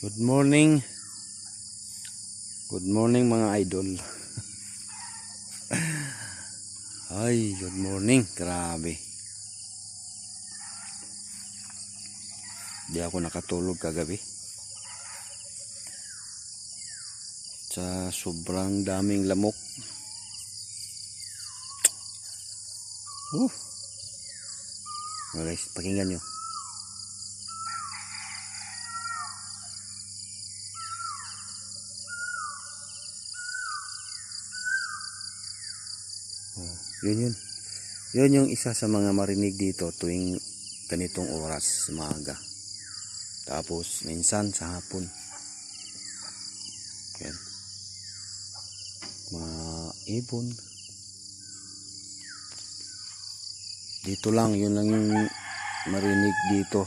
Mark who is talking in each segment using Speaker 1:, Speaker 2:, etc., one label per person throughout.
Speaker 1: Good morning. Good morning mga idol. Ay, good morning. Grabe. Di ako nakatulog kagabi. Sa sobrang daming lamok. Uh. Guys, pakinggan nyo. Oh, yun yun. Yun yung isa sa mga marinig dito tuwing ganitong oras sa maaga. Tapos minsan sa hapon. Yan. Mga ibon. Dito lang, yun lang yung marinig dito.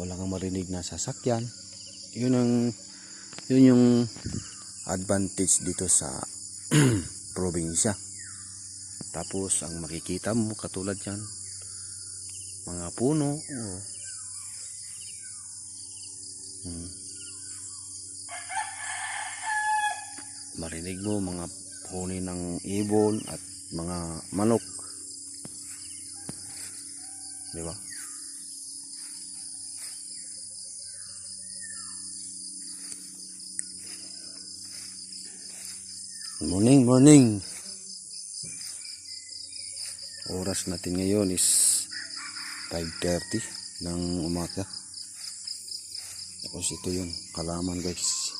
Speaker 1: Wala kang marinig na sasakyan. Yun ang yun yung advantage dito sa probinsya. Tapos ang makikita mo katulad yan, mga puno. Oh. Hmm. Marinig mo mga huni ng ibon at mga manok. Di ba? Morning, morning. Oras natin ngayon is 5.30 ng umaga. Tapos ito yung kalaman guys.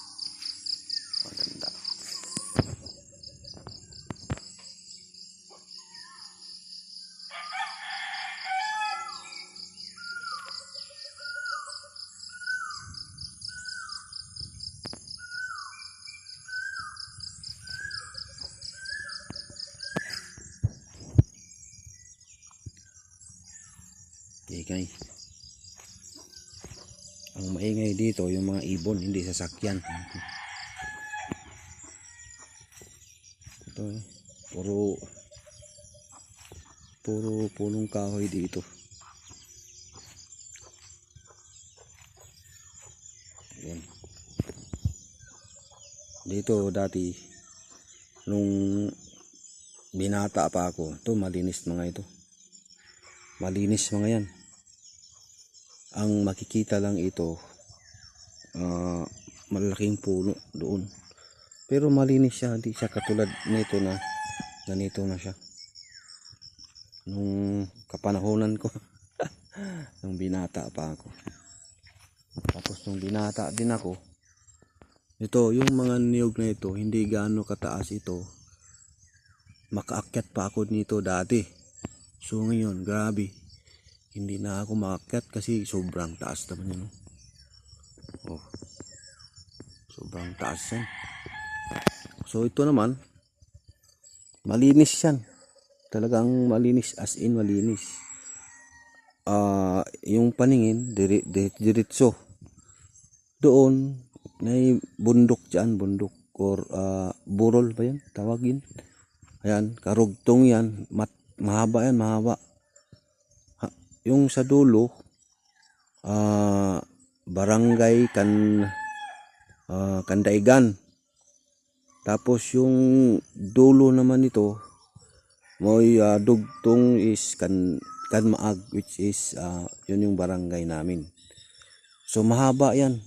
Speaker 1: Ingay. Ang maingay dito, yung mga ibon, hindi sasakyan. Ito eh, puro puro punong kahoy dito. Ayan. Dito dati nung binata pa ako, to malinis mga ito. Malinis mga yan ang makikita lang ito ah, malaking puno doon. Pero malinis siya hindi siya katulad nito na ganito na siya. Nung kapanahonan ko nung binata pa ako. Tapos nung binata din ako ito yung mga niyog na ito hindi gaano kataas ito. Makaakyat pa ako nito dati. So ngayon grabe hindi na ako maakyat kasi sobrang taas naman yun. Oh. Sobrang taas yan. So ito naman, malinis yan. Talagang malinis as in malinis. Ah, yung paningin dire, dire, diretso. Doon may bundok diyan, bundok or ah, burol ba yan? Tawagin. Ayan, karugtong yan, mat, mahaba yan, mahaba yung sa dulo ah barangay kan ah, Kandaigan. Tapos yung dulo naman nito may ah, dugtong is kan Kanmaag which is ah, yun yung barangay namin. So mahaba yan.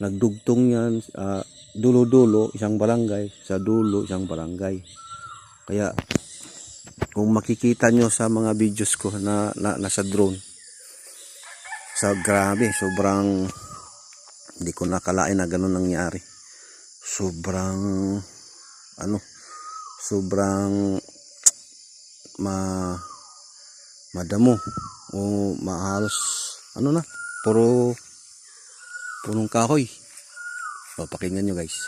Speaker 1: Nagdugtong yan ah, dulo-dulo isang barangay sa dulo isang barangay. Kaya kung makikita nyo sa mga videos ko na, na nasa drone. Sa grabe sobrang hindi ko nakalain na ganun nangyari. Sobrang ano sobrang ma madamo o mahalos ano na puro punong kahoy. So pakinggan nyo guys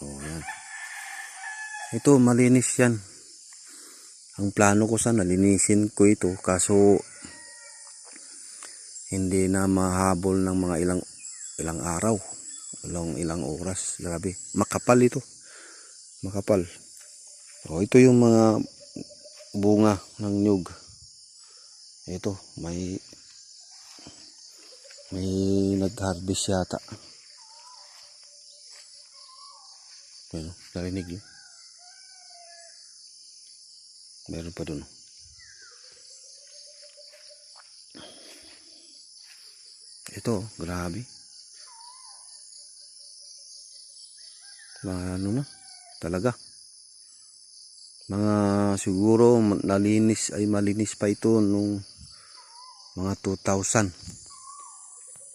Speaker 1: oh yan ito, malinis yan. Ang plano ko sana, linisin ko ito. Kaso, hindi na mahabol ng mga ilang ilang araw. Ilang, ilang oras. Grabe. Makapal ito. Makapal. O, ito yung mga bunga ng nyug. Ito, may May nag-harvest yata. Ayun, narinig yun. Meron pa dun. Ito, grabe. Mga ano na, talaga. Mga siguro nalinis ay malinis pa ito nung mga 2000.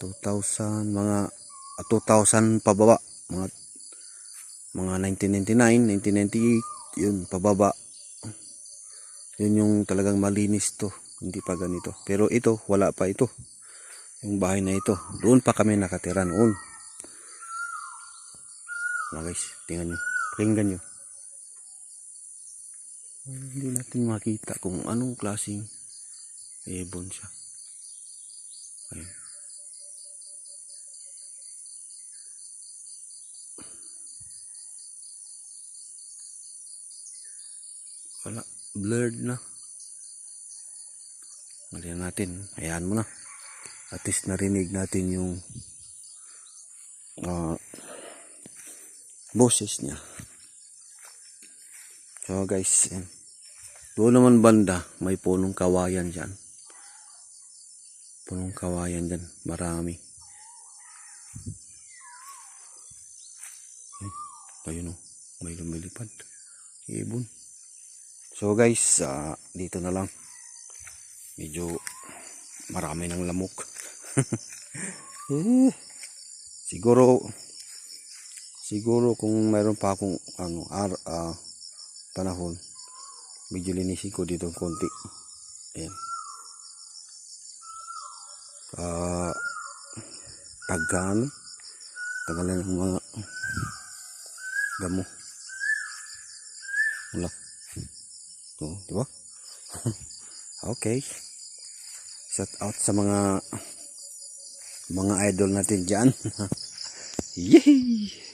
Speaker 1: 2000, mga ah, 2000 pababa. Mga mga 1999, 1998, yun, pababa. Yun yung talagang malinis to. Hindi pa ganito. Pero ito, wala pa ito. Yung bahay na ito. Doon pa kami nakatira noon. Mga guys, tingnan nyo. Pakinggan nyo. Hindi natin makita kung anong klaseng ibon siya. Ayun. Wala. Blurred na. Malihan natin. Hayaan mo na. At least narinig natin yung ah, boses niya. So guys, yan. Doon naman banda, may punong kawayan dyan. Punong kawayan dyan. Marami. Ay, ayun o. May lumilipad. Ibon. So guys, ah, dito na lang. Medyo marami ng lamok. eh, siguro siguro kung mayroon pa akong ano ar, ah, panahon medyo linisin ko dito konti. Ayan. Ah, tagaan. Tagalan ng mga damo. Wala. Ito, di ba? okay. Shout out sa mga mga idol natin dyan. Yay!